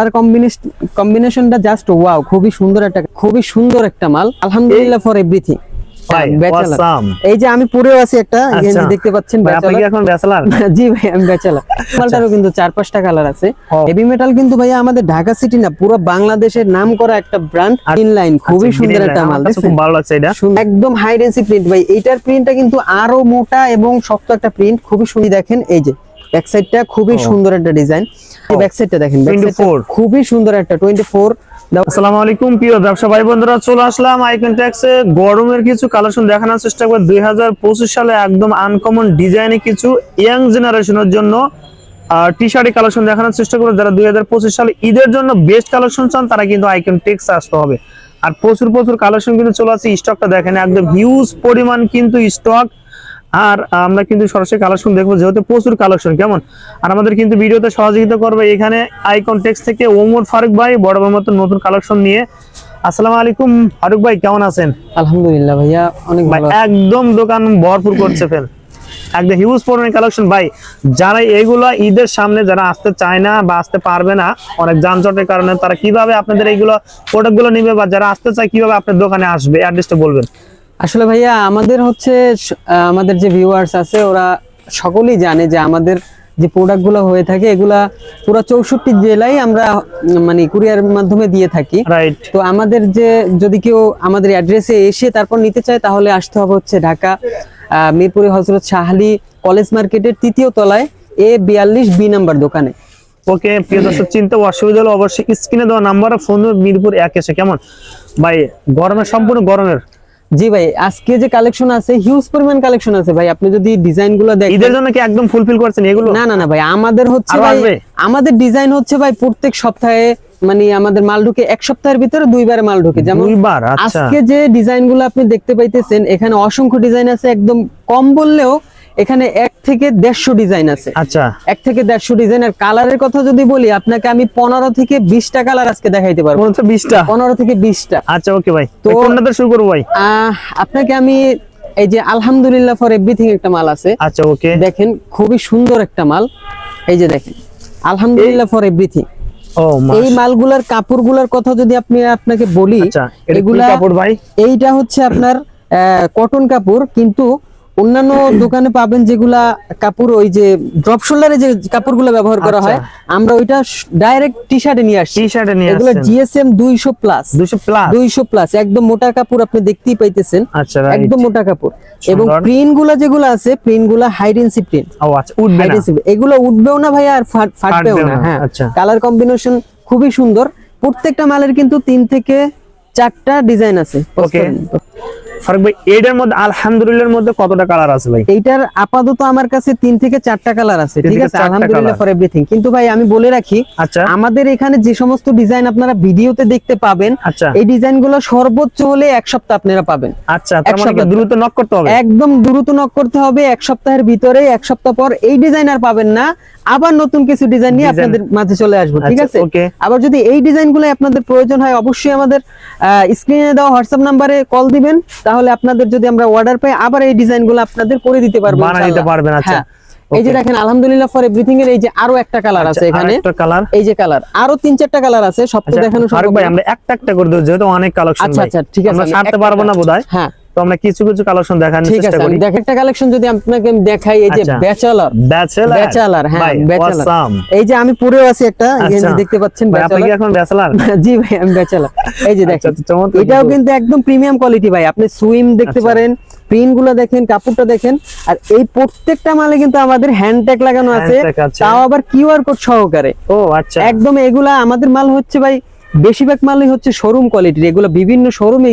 তার কম্বিনেশনটা just wow খুবই সুন্দর একটা খুবই সুন্দর একটা মাল। আলহামদুলিল্লাহ ফর এভরিথিং এই যে আমি পরেও আছি একটা গেঞ্জি আচ্ছা। দেখতে পাচ্ছেন। এখন ব্যাচেলার জি ভাই আমি ব্যাচেলার মালটারও কিন্তু চার পাঁচটা কালার আছে। হেভি মেটাল কিন্তু ভাইয়া আমাদের ঢাকা সিটি না পুরো বাংলাদেশের নাম করা একটা ব্র্যান্ড ইনলাইন খুবই সুন্দর একটা মাল আচ্ছা, খুব ভালো লাগছে এটা। একদম হাই ডেন্সি প্রিন্ট ভাই এইটার প্রিন্টটা কিন্তু আরও মোটা এবং শক্ত একটা প্রিন্ট খুবই সুন্দর। দেখেন এই যে ব্যাক সাইডটা খুবই সুন্দর একটা ডিজাইন ব্যাক সাইডটা দেখেন back side টা 24 খুবই সুন্দর একটা 24 আসসালামু আলাইকুম প্রিয় ব্যবসা ভাই বন্ধুরা চলে আসলাম আইকন ট্যাক্সে গরমের কিছু কালেকশন দেখানোর চেষ্টা করব। সালে একদম আনকমন ডিজাইনে কিছু ইয়াং জেনারেশনের জন্য টি শার্টের কালেকশন দেখানোর চেষ্টা করব। যারা দুই হাজার পঁচিশ সালে ঈদের জন্য বেস্ট কালেকশন চান তারা কিন্তু আইকন টেক্স আসতে হবে। আর প্রচুর প্রচুর কালেকশন কিন্তু চলে আসছে। স্টকটা দেখেন একদম হিউজ পরিমাণ কিন্তু স্টক আর আমরা কিন্তু সরাসরি কালেকশন দেখব যেহেতু প্রচুর কালেকশন কেমন? আর আমাদের কিন্তু ভিডিওতে সহযোগিতা করবে এখানে আইকন টেক্স থেকে ওমর ফারুক ভাই বড় বড় মতো নতুন কালেকশন নিয়ে। আসসালামু আলাইকুম ফারুক ভাই কেমন আছেন? আলহামদুলিল্লাহ ভাইয়া অনেক ভাই একদম দোকান ভরপুর করছে ফেল। একদম হিউজ পরিমাণ কালেকশন ভাই যারা এগুলো ঈদের সামনে যারা আসতে চায় না বা আসতে পারবে না অনেক যানজটের কারণে তারা কীভাবে আপনাদের এইগুলো প্রোডাক্টগুলো নিবে বা যারা আসতে চায় কীভাবে আপনার দোকানে আসবে অ্যাড্রেসটা বলবেন? আসলে ভাইয়া আমাদের হচ্ছে আমাদের যে ভিউয়ার্স আছে ওরা সকলেই জানে যে আমাদের যে প্রোডাক্টগুলো হয়ে থাকে এগুলা পুরো চৌষট্টি জেলায় আমরা মানে কুরিয়ার মাধ্যমে দিয়ে থাকি। রাইট তো আমাদের যে যদি কেউ আমাদের অ্যাড্রেসে এসে তারপর নিতে চায় তাহলে আসতে হবে হচ্ছে ঢাকা মিরপুরে হজরত শাহলি কলেজ মার্কেটের তৃতীয় তলায় এ বিয়াল্লিশ বি নাম্বার দোকানে। ওকে প্রিয় দর্শক চিন্তা অসুবিধা হলে অবশ্যই স্ক্রিনে দেওয়া নাম্বার ফোন মিরপুর এক এসে কেমন? ভাই গরমের সম্পূর্ণ গরমের জি ভাই আজকে যে কালেকশন আছে হিউজ পরিমাণ কালেকশন আছে ভাই। আপনি যদি ডিজাইনগুলো দেখেন ঈদের জন্য কি একদম ফুলফিল করছেন এগুলো? না না না ভাই আমাদের হচ্ছে আমাদের ডিজাইন হচ্ছে ভাই প্রত্যেক সপ্তাহে মানে আমাদের মাল ঢুকে এক সপ্তাহের ভিতরে দুইবার মাল ঢুকে। যেমন আচ্ছা। আজকে যে ডিজাইনগুলো আপনি দেখতে পাইতেছেন এখানে অসংখ্য ডিজাইন আছে একদম কম বললেও এখানে এক থেকে দেড়শো ডিজাইন আছে। আচ্ছা। এক থেকে দেড়শো ডিজাইন আর কালারের কথা যদি বলি আপনাকে আমি পনেরো থেকে বিশটা কালার আজকে দেখাইতে পারব। বিশটা? পনেরো থেকে বিশটা। আচ্ছা ওকে ভাই। তো শুরু করব ভাই? আপনাকে আমি এই যে আলহামদুলিল্লাহ ফর এভরিথিং একটা মাল আছে। আচ্ছা ওকে দেখেন খুবই সুন্দর একটা মাল। এই যে দেখেন আলহামদুলিল্লাহ ফর এভরিথিং এই মালগুলার কাপড়গুলার কথা যদি আপনি আপনাকে বলি আচ্ছা এগুলা কাপড় ভাই? এইটা হচ্ছে আপনার কটন কাপড় কিন্তু অন্যান্য দোকানে পাবেন যেগুলা কাপড় ওই যে ড্রপ শোল্ডারে যে কাপড়গুলো ব্যবহার করা হয় আমরা ওইটা ডাইরেক্ট টি শার্টে নিয়ে আসছি। টি শার্টে নিয়ে এগুলো জিএসএম দুইশো প্লাস 200 প্লাস দুইশো প্লাস একদম মোটা কাপড় আপনি দেখতেই পাইতেছেন। আচ্ছা একদম মোটা কাপড়। এবং। প্রিন্টগুলা যেগুলো আছে প্রিন্টগুলা হাইডেন্সি প্রিন্ট ও আচ্ছা উঠবে না। এগুলো উঠবেও না ভাই আর ফাটবেও না না, হ্যাঁ। আচ্ছা। কালার কম্বিনেশন খুবই সুন্দর। প্রত্যেকটা মালের কিন্তু তিন থেকে চারটা ডিজাইন আছে। ওকে ফারুক ভাই এটার মধ্যে আলহামদুলিল্লাহর মধ্যে কতটা কালার আছে ভাই? এইটার আপাতত আমার কাছে তিন থেকে চারটা কালার আছে ঠিক আছে? আলহামদুলিল্লাহ ফর এভরিথিং কিন্তু ভাই আমি বলে রাখি আচ্ছা। আমাদের এখানে যে সমস্ত ডিজাইন আপনারা ভিডিওতে দেখতে পাবেন আচ্ছা। এই ডিজাইনগুলো সর্বোচ্চ হলে এক সপ্তাহ আপনারা পাবেন। আচ্ছা এক মানে সপ্তাহ। দ্রুত নক করতে হবে? একদম দ্রুত নক করতে হবে এক সপ্তাহের ভিতরে এক সপ্তাহ পর এই ডিজাইন আর পাবেন না। আবার নতুন কিছু ডিজাইন নিয়ে আপনাদের মাঝে চলে আসব ঠিক আচ্ছা, আছে? আবার যদি এই ডিজাইনগুলো আপনাদের প্রয়োজন হয় অবশ্যই আমাদের স্ক্রিনে দেওয়া হোয়াটসঅ্যাপ নাম্বারে কল দিবেন তাহলে আপনাদের যদি আমরা অর্ডার পাই আবার এই ডিজাইনগুলো আপনাদের করে দিতে পারব দিতে পারবেন, আচ্ছা। হ্যাঁ। এই যে দেখেন আলহামদুলিল্লাহ ফর এভরিথিং এর এই যে আরও একটা কালার আছে এখানে। একটা কালার এই যে কালার আরও তিন চারটা কালার আছে সব তো দেখানো আচ্ছা, সম্ভব ভাই আমরা একটা একটা করে দেব যেহেতু অনেক কালেকশন আচ্ছা আচ্ছা ঠিক আছে আমরা আমি ছাড়তে পারব না বোধহয়? হ্যাঁ। তো আমরা কিছু কিছু কালেকশন দেখানোর চেষ্টা করি। একটা কালেকশন যদি আপনাকে আমি দেখাই এই যে। ব্যাচেলর ব্যাচেলার ব্যাচেলার হ্যাঁ ব্যাচেলর এই যে আমি পরেও আছি একটা গেঞ্জি আচ্ছা। দেখতে পাচ্ছেন ভাই আপনি ব্যাচেলর এখন ব্যাচেলার জি ভাই আমি ব্যাচেলর এই যে দেখেন আচ্ছা, এটাও কিন্তু। একদম প্রিমিয়াম কোয়ালিটি ভাই। আপনি সুইম দেখতে আচ্ছা। পারেন প্রিন্টগুলো দেখেন কাপড়টা দেখেন। আর এই প্রত্যেকটা মালে কিন্তু আমাদের হ্যান্ড ট্যাগ লাগানো আছে। তাও আবার কিউআর কোড সহকারে। ও আচ্ছা। একদম এগুলা আমাদের মাল হচ্ছে ভাই বেশিরভাগ মালই হচ্ছে শোরুম কোয়ালিটির এগুলো বিভিন্ন শোরুমে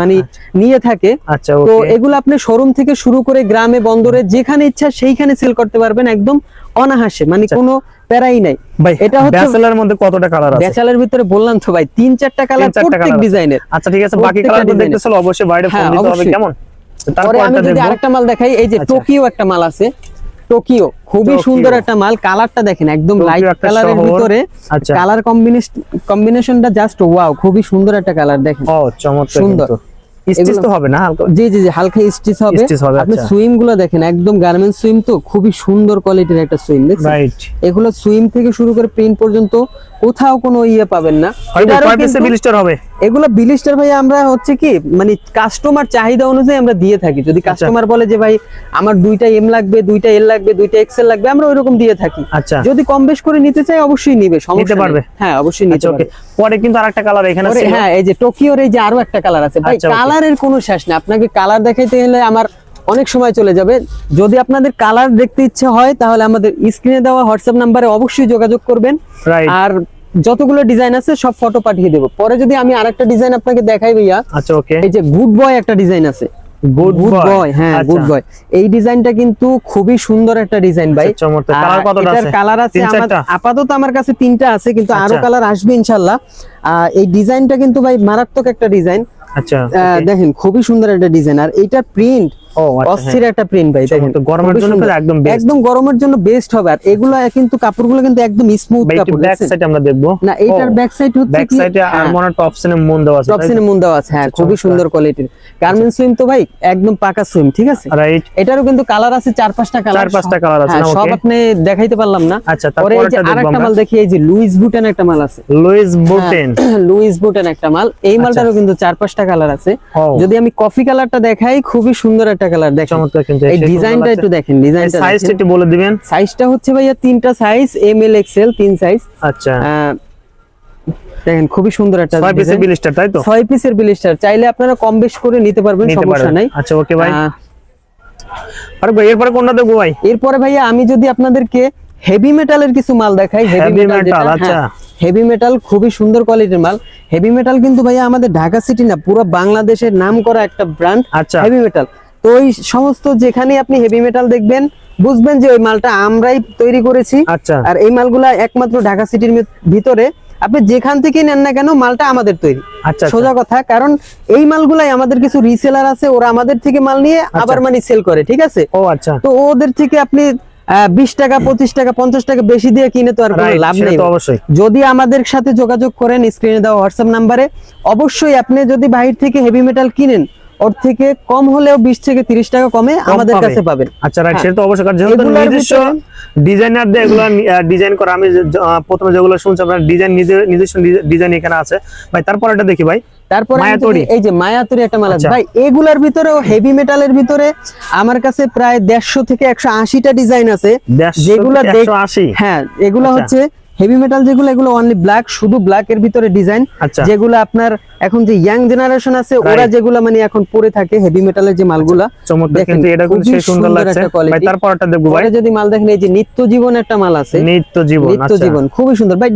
মানে নিয়ে থাকে। আচ্ছা তো এগুলো আপনি শোরুম থেকে শুরু করে গ্রামে বন্দরে যেখানে ইচ্ছা সেইখানে সেল করতে পারবেন একদম অনাহাসে মানে কোনো প্যারাই নাই। ভাই এটা হচ্ছে ব্যাচেলার মধ্যে কতটা কালার আছে? ব্যাচালের ভিতরে বললাম তো ভাই তিন চারটা কালার প্রত্যেক ডিজাইনের আচ্ছা ঠিক আছে বাকি কালার design অবশ্যই বাইরে ফোন হ্যাঁ, দিতে হবে কেমন? তারপর আমি যদি আরেকটা মাল দেখাই এই যে আচ্ছা। টোকিও একটা মাল আছে। টোকিও। খুবই সুন্দর একটা মাল। কালারটা দেখেন একদম লাইট কালারের ভিতরে। আচ্ছা। কালার কম্বিনেশন কম্বিনেশনটা জাস্ট ওয়াও খুবই সুন্দর একটা কালার দেখেন। ও চমৎকার সুন্দর। স্টিচ তো হবে না? হালকা জি জি জি হালকা স্টিচ হবে। আপনি আচ্ছা। সুইমগুলো দেখেন একদম গার্মেন্টস সুইম তো খুবই সুন্দর কোয়ালিটির একটা সুইম দেখছেন? রাইট এগুলো সুইম থেকে শুরু করে প্রিন্ট পর্যন্ত কোথাও কোনো ইয়ে পাবেন না। হবে? এগুলো বিলিস্টার ভাই আমরা হচ্ছে কি মানে কাস্টমার চাহিদা অনুযায়ী আমরা দিয়ে থাকি। যদি আচ্ছা। কাস্টমার বলে যে ভাই আমার দুইটা এম লাগবে দুইটা এল লাগবে দুইটা এক্সেল লাগবে আমরা ওইরকম দিয়ে থাকি। আচ্ছা। যদি কম বেশ করে নিতে চাই অবশ্যই নিবে সমস্যা পারবে? হ্যাঁ অবশ্যই নিতে আচ্ছা পারবে। পরে কিন্তু আরেকটা কালার এখানে ছিল। হ্যাঁ এই যে টোকিওর এই যে আরও একটা কালার আছে। ভাই আচ্ছা, কালারের কোনো শেষ নেই। আপনাকে কালার দেখাইতে হলে আমার অনেক সময় চলে যাবে। যদি আপনাদের কালার দেখতে ইচ্ছে হয় তাহলে আমাদের স্ক্রিনে দেওয়া হোয়াটসঅ্যাপ নাম্বারে অবশ্যই যোগাযোগ করবেন। আর যতগুলো ডিজাইন আছে সব ফটো পাঠিয়ে দেবো। পরে যদি আমি আরেকটা ডিজাইন আপনাকে দেখাই ভাইয়া আচ্ছা ওকে এই যে গুড বয় একটা ডিজাইন আছে। গুড বয় হ্যাঁ গুড বয় এই ডিজাইনটা কিন্তু খুবই সুন্দর একটা ডিজাইন ভাই। আচ্ছা, এটার কালার আছে আপাতত আমার কাছে তিনটা আছে কিন্তু আরও আচ্ছা। কালার আসবে ইনশাল্লাহ। এই ডিজাইনটা কিন্তু ভাই মারাত্মক একটা ডিজাইন আচ্ছা দেখেন খুবই সুন্দর একটা ডিজাইন আর এটা প্রিন্ট আচ্ছা অস্থির একটা প্রিন্ট ভাই দেখেন। গরমের জন্য একদম একদম গরমের জন্য বেস্ট হবে। আর এগুলো কিন্তু কাপড়গুলো কিন্তু একদম স্মুথ কাপড় ব্যাক সাইড আমরা দেখব। না এটার ব্যাক সাইড হচ্ছে ব্যাক সাইডে আর হ্যাঁ, মনে টপ সিনে মন দেওয়া আছে টপসিনে মুন দেওয়া আছে হ্যাঁ খুবই সুন্দর কোয়ালিটির গার্মেন্টস সুইম তো ভাই একদম পাকা সুইম ঠিক আছে? রাইট এটারও কিন্তু কালার আছে চার পাঁচটা কালার চার পাঁচটা colour আছে সব আপনি দেখাইতে পারলাম না। আচ্ছা, পরে এই যে আরেকটা মাল দেখি এই যে লুইস বুটেন একটা মাল আছে। লুইস বুটেন লুইস বুটেন একটা মাল। এই মালটারও কিন্তু চার পাঁচটা কালার আছে। আচ্ছা। যদি আমি কফি কালারটা দেখাই খুবই সুন্দর একটা কালার দেখেন। চমৎকার কিন্তু এই ডিজাইনটা একটু দেখেন ডিজাইনটা সাইজটা একটু বলে দিবেন। সাইজটা হচ্ছে ভাইয়া তিনটা সাইজ এম এল এক্সেল তিন সাইজ আচ্ছা। দেখেন খুবই সুন্দর একটা ছয় পিসে design। বিলিস্টার তাই তো? ছয় পিসের বিলিস্টার চাইলে আপনারা কম বেশ করে নিতে পারবেন সমস্যা নাই। আচ্ছা ওকে ভাই আর ভাই এরপরে কোনটা দেখব ভাই? এরপরে ভাইয়া আমি যদি আপনাদেরকে হেভি মেটালের কিছু মাল দেখাই হেভি মেটাল আচ্ছা। হেভি মেটাল খুবই সুন্দর কোয়ালিটির মাল। হেভি মেটাল কিন্তু ভাইয়া আমাদের ঢাকা সিটি না পুরো বাংলাদেশের নাম করা একটা ব্র্যান্ড আচ্ছা। হেভি মেটাল ওই সমস্ত যেখানে আপনি হেভি মেটাল দেখবেন বুঝবেন যে ওই মালটা আমরাই তৈরি করেছি। আচ্ছা। আর এই মালগুলা একমাত্র ঢাকা সিটির ভিতরে। আপনি যেখান থেকে নেন না কেন মালটা আমাদের তৈরি। আচ্ছা সোজা কথা কারণ এই মালগুলাই আমাদের কিছু রিসেলার আছে ওরা আমাদের থেকে মাল নিয়ে আবার মানে সেল করে ঠিক আছে? ও আচ্ছা। তো ওদের থেকে আপনি বিশ টাকা পঁচিশ টাকা পঞ্চাশ টাকা বেশি দিয়ে কিনে তো আর কোনো লাভ নেই। অবশ্যই। যদি আমাদের সাথে যোগাযোগ করেন স্ক্রিনে দেওয়া হোয়াটসঅ্যাপ নাম্বারে অবশ্যই আপনি যদি বাহির থেকে হেভি মেটাল কিনেন ওর থেকে কম হলেও বিশ থেকে তিরিশ টাকা কমে আমাদের কাছে পাবেন। আচ্ছা রাইট হ্যাঁ। সেটা তো অবশ্যই কারণ যেহেতু নিজস্ব ডিজাইনার দিয়ে এগুলো ডিজাইন করা আমি প্রথমে যেগুলো শুনছি আপনার ডিজাইন নিজে নিজস্ব ডিজাইন এখানে আছে। ভাই তারপর এটা দেখি ভাই। তারপরে এই যে মায়াতুরি একটা মাল আছে। আচ্ছা। ভাই এগুলার ভিতরেও হেভি মেটালের ভিতরে আমার কাছে প্রায় দেড়শো থেকে একশো আশিটা ডিজাইন আছে। 150 যেগুলো 180 হ্যাঁ এগুলো আচ্ছা। হচ্ছে হেভি মেটাল যেগুলো এগুলো অনলি ব্ল্যাক শুধু ব্ল্যাক এর ভিতরে ডিজাইন আচ্ছা। যেগুলো আপনার এখন যে ইয়াং জেনারেশন আছে ওরা যেগুলো মানে এখন পরে থাকে হেভি মেটালের যে মালগুলা দেখেন, এটা কিন্তু সুন্দর লাগছে। ভাই তারপরটা দেখব ভাই। যদি মাল দেখেন এই যে নিত্য জীবন একটা মাল আছে। নিত্য জীবন নিত্য আচ্ছা। জীবন খুবই সুন্দর। ভাই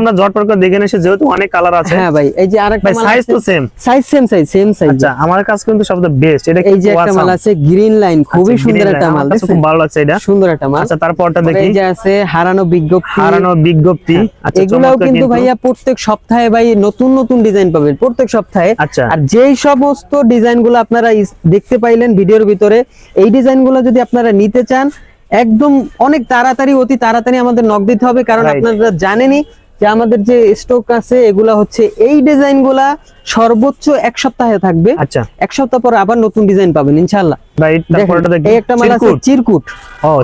আমরা ঝটপট করে দেখে নিয়েছি যেহেতু অনেক কালার আছে। হ্যাঁ ভাই এই যে আরেকটা মাল সাইজ তো same size same size same size আচ্ছা আমার কাছে কিন্তু সবচেয়ে বেস্ট এটা এই যে একটা মাল আছে গ্রিন লাইন খুবই আচ্ছা, সুন্দর একটা মাল দেখছেন? খুব ভালো লাগছে এটা। সুন্দর একটা মাল। আচ্ছা তারপরটা দেখি। এই যে আছে হারানো বিজ্ঞপ্তি। হারানো বিজ্ঞপ্তি। আচ্ছা এগুলাও কিন্তু ভাইয়া প্রত্যেক সপ্তাহে ভাই নতুন নতুন ডিজাইন পাবেন। প্রত্যেক সপ্তাহে আচ্ছা। আর যেই সমস্ত ডিজাইনগুলো আপনারা দেখতে পাইলেন ভিডিওর ভিতরে এই ডিজাইনগুলো যদি আপনারা নিতে চান একদম অনেক তাড়াতাড়ি অতি তাড়াতাড়ি আমাদের নক দিতে হবে কারণ আপনারা জানেনই যে আমাদের যে স্টক আছে এগুলা হচ্ছে এই ডিজাইনগুলা সর্বোচ্চ এক সপ্তাহে থাকবে। আচ্ছা। এক সপ্তাহ পর আবার নতুন ডিজাইন পাবেন ইনশাল্লাহ রাইট দেখেন, তারপরটা দেখি। এই একটা মাল আছে চিরকুট। চিরকুট।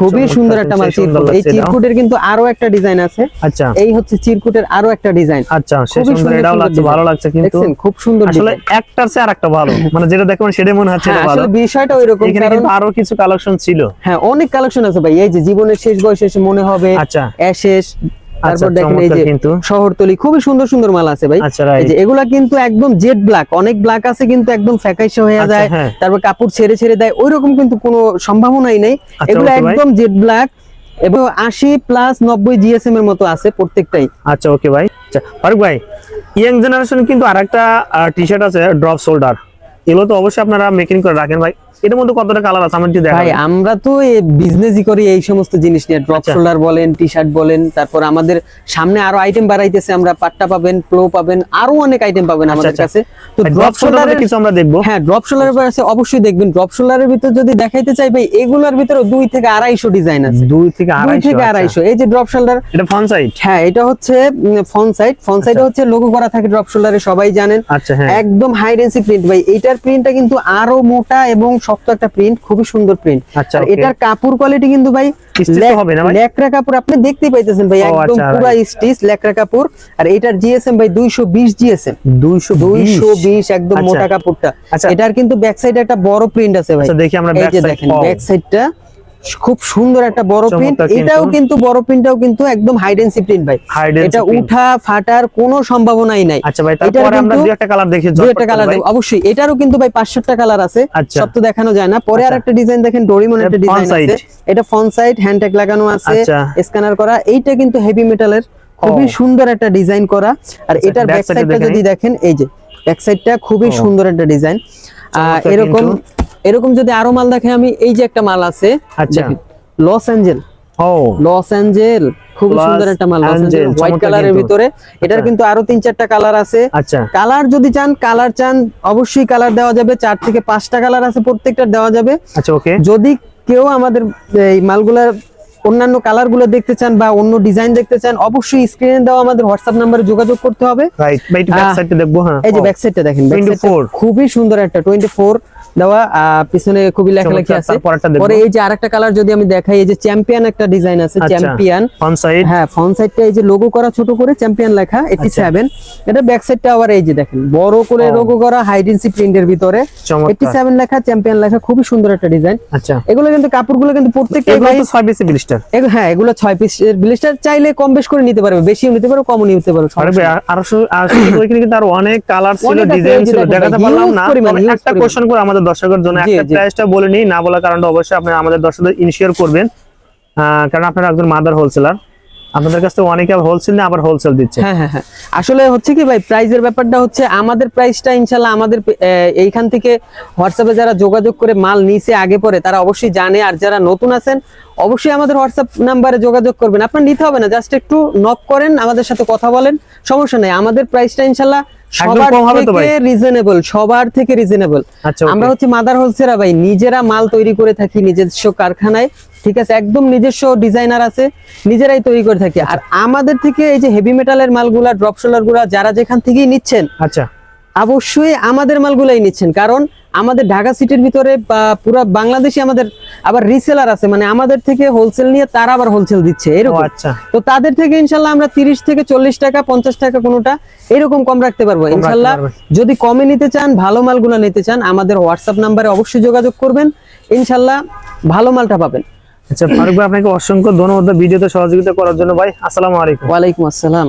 খুবই সুন্দর একটা মাল চিরকুট। এই চিরকুটের কিন্তু আরও একটা ডিজাইন আছে। আচ্ছা। এই হচ্ছে চিরকুটের আরও একটা ডিজাইন আচ্ছা খুবই সুন্দর সুন্দর এটাও লাগছে ভালো লাগছে কিন্তু। দেখছেন খুব সুন্দর আসলে design। একটার চেয়ে আরেকটা ভালো। মানে যেটা দেখবেন সেটাই মনে হচ্ছে হ্যাঁ ভালো। আসলে বিষয়টা ওইরকম এখানে কিন্তু আরও কিছু কালেকশন ছিল। হ্যাঁ অনেক কালেকশন আছে ভাই। এই যে জীবনের শেষ বয়সে এসে মনে হবে আচ্ছা। অ্যাশেষ তারপর দেখেন এই যে শহরতলি খুবই সুন্দর সুন্দর মাল আছে ভাই। আচ্ছা, এই যে এগুলা কিন্তু একদম জেড ব্ল্যাক অনেক ব্ল্যাক আছে কিন্তু একদম ফ্যাকাইশে হয়ে আচ্ছা, যায়। হ্যাঁ। তারপর কাপড় ছেড়ে ছেড়ে দেয় ওইরকম কিন্তু কোনো সম্ভাবনাই নেই। আচ্ছা, এগুলো একদম জেড ব্ল্যাক এবং আশি প্লাস নব্বই জিএসএম এর মতো আছে প্রত্যেকটাই। আচ্ছা ওকে ভাই। আচ্ছা ফারুক ভাই ইয়াং জেনারেশন কিন্তু আরেকটা টি শার্ট আছে ড্রপ শোল্ডার এগুলো তো অবশ্যই আপনারা মেকিং করে রাখেন ভাই। এটার মধ্যে কতটা কালার আছে? আমার একটু ভাই আমরা তো বিজনেসই করি এই সমস্ত জিনিস নিয়ে। ড্রপ আচ্ছা। শোল্ডার বলেন টি শার্ট বলেন তারপর আমাদের সামনে আরও আইটেম বাড়াইতেছে আমরা পাট্টা পাবেন প্লো পাবেন আরও অনেক আইটেম পাবেন আমাদের আচ্ছা। কাছে। তো ড্রপ কিছু আমরা দেখব। হ্যাঁ ড্রপ শোল্ডারের আছে অবশ্যই দেখবেন। ড্রপ শোল্ডারের ভিতর যদি দেখাইতে চাই ভাই এগুলার ভিতরে দুই থেকে আড়াইশো ডিজাইন আছে। দুই থেকে দুই আড়াইশো থেকে আচ্ছা। আড়াইশো। এই যে ড্রপ শোল্ডার এটা ফ্রন্ট সাইড হ্যাঁ এটা হচ্ছে ফ্রন্ট সাইড ফ্রন্ট সাইডে হচ্ছে লোগো করা থাকে ড্রপ শোল্ডারে সবাই জানেন। আচ্ছা হ্যাঁ। একদম হাই ডেন্সি প্রিন্ট ভাই এইটার প্রিন্টটা কিন্তু আরও মোটা এবং শক্ত একটা প্রিন্ট খুবই সুন্দর প্রিন্ট আচ্ছা, এটার কাপড় কোয়ালিটি কিন্তু ভাই হবে না লেকরা কাপড় আপনি দেখতেই পাইতেছেন ভাই ও, একদম আচ্ছা, স্টিচ লেকরা কাপড়। আর এটার জিএসএম ভাই 220 জিএসএম দুইশো 220 একদম আচ্ছা। মোটা কাপড়টা। আচ্ছা। এটার কিন্তু ব্যাক সাইডে একটা বড় প্রিন্ট আছে ভাই। আচ্ছা, দেখি আমরা দেখেন পাও। ব্যাক সাইডটা খুব সুন্দর একটা বড় প্রিন্ট এটাও কিন্তু বড় প্রিন্টটাও কিন্তু একদম হাইডেন্সি প্রিন্ট ভাই। এটা উঠা ফাটার কোনো সম্ভাবনাই নাই। আচ্ছা ভাই তারপরে আমরা দুই একটা কালার দেখি দুই একটা কালার দেব অবশ্যই এটারও কিন্তু ভাই পাঁচ সাতটা কালার আছে। আচ্ছা। সব তো দেখানো যায় না। পরে আচ্ছা। আর একটা ডিজাইন দেখেন ডোরিমন একটা ডিজাইন আছে। এটা ফ্রন্ট সাইড হ্যান্ড ট্যাগ লাগানো আছে আচ্ছা। স্ক্যানার করা। এইটা কিন্তু হেভি মেটালের খুবই সুন্দর একটা ডিজাইন করা। আর আচ্ছা, এটার ব্যাক সাইডটা যদি দেখেন এই যে ব্যাক সাইডটা খুবই সুন্দর একটা ডিজাইন এরকম। এরকম যদি আরও মাল দেখে আমি এই যে একটা মাল আছে আচ্ছা। লস অ্যাঞ্জেল ও। লস অ্যাঞ্জেল খুব সুন্দর একটা মাল লস অ্যাঞ্জেল হোয়াইট চমৎকার কালারের ভিতরে। এটার আচ্ছা। কিন্তু আরও তিন চারটা কালার আছে। আচ্ছা। কালার যদি চান কালার চান অবশ্যই কালার দেওয়া যাবে। চার থেকে পাঁচটা কালার আছে প্রত্যেকটা দেওয়া যাবে। আচ্ছা ওকে যদি কেউ আমাদের এই মালগুলার অন্যান্য কালারগুলো দেখতে চান বা অন্য ডিজাইন দেখতে চান অবশ্যই স্ক্রিনে দেওয়া আমাদের হোয়াটসঅ্যাপ নাম্বারে যোগাযোগ করতে হবে। রাইট ব্যাক সাইডটা দেখব হ্যাঁ। এই যে ব্যাক সাইডটা দেখেন 24 খুবই সুন্দর একটা টোয়েন্টি ফোর দেওয়া পিছনে খুবই লেখালেখি আছে। পরে এই যে আরেকটা কালার যদি আমি দেখাই এই যে চ্যাম্পিয়ন একটা ডিজাইন আছে আচ্ছা। চ্যাম্পিয়ন হ্যাঁ এই যে লোগো করা ছোট করে চ্যাম্পিয়ন লেখা এইটি সেভেন এটা ব্যাক সাইডটা আবার এই যে দেখেন বড় করে লোগো করা হাইডেন্সি প্রিন্টের ভিতরে। চমৎকার। এইটি সেভেন লেখা চ্যাম্পিয়ন লেখা খুবই সুন্দর একটা ডিজাইন আচ্ছা। এগুলো কিন্তু কাপড়গুলো কিন্তু প্রত্যেকটাই এগুলো ভাই তো ছয় পিসি ব্লিস্টার হ্যাঁ এগুলো ছয় পিস ব্লিস্টার চাইলে কম বেশ করে নিতে পারবে বেশিও নিতে পারবে কমও নিতে আরে আর কিন্তু আরও অনেক কালার ছিল ডিজাইন ছিল দেখাতে পারলাম না একটা কোশ্চেন করে আমাদের দর্শকের জন্য একটা প্রাইসটা বলে নিই না বলার কারণটা অবশ্যই আপনি আমাদের দর্শকদের ইনশিওর করবেন। কারণ আপনারা একজন মাদার হোলসেলার আপনাদের কাছ অনেকে হোলসেল না আবার হোলসেল দিচ্ছে। হ্যাঁ হ্যাঁ হ্যাঁ। আসলে হচ্ছে কি ভাই প্রাইজের ব্যাপারটা হচ্ছে আমাদের প্রাইসটা ইনশাল্লাহ আমাদের এইখান থেকে হোয়াটসঅ্যাপে যারা যোগাযোগ করে মাল নিছে আগে পরে তারা অবশ্যই জানে। আর যারা নতুন আছেন অবশ্যই আমাদের হোয়াটসঅ্যাপ নাম্বারে যোগাযোগ করবেন। আপনার নিতে হবে না জাস্ট একটু নক করেন আমাদের সাথে কথা বলেন সমস্যা নেই। আমাদের প্রাইসটা ইনশাল্লাহ রিজনেবল সবার থেকে রিজনেবল আচ্ছা, আমরা হচ্ছে মাদার হোলসেলার ভাই নিজেরা মাল তৈরি করে থাকি নিজস্ব কারখানায় ঠিক আছে? একদম নিজস্ব ডিজাইনার আছে নিজেরাই তৈরি করে থাকি। আর আমাদের থেকে এই যে হেভি মেটালের মালগুলা ড্রপগুলা যারা যেখান থেকেই নিচ্ছেন আচ্ছা। অবশ্যই আমাদের মালগুলাই নিচ্ছেন। কারণ আমাদের ঢাকা সিটির ভিতরে বা পুরো বাংলাদেশে আমাদের আবার রিসেলার আছে মানে আমাদের থেকে হোলসেল নিয়ে তারা আবার হোলসেল দিচ্ছে এরকম। আচ্ছা। তো তাদের থেকে ইনশাল্লাহ আমরা তিরিশ থেকে চল্লিশ টাকা পঞ্চাশ টাকা কোনোটা এরকম কম রাখতে পারব। ইনশাল্লাহ যদি কমে নিতে চান ভালো মালগুলো নিতে চান আমাদের হোয়াটসঅ্যাপ নাম্বারে অবশ্যই যোগাযোগ করবেন। ইনশাল্লাহ ভালো মালটা পাবেন। আচ্ছা ফারুক ভাই আপনাকে অসংখ্য ধন্যবাদ ভিডিওতে সহযোগিতা করার জন্য। ভাই আসসালামু আলাইকুম। ওয়ালাইকুম আসসালাম।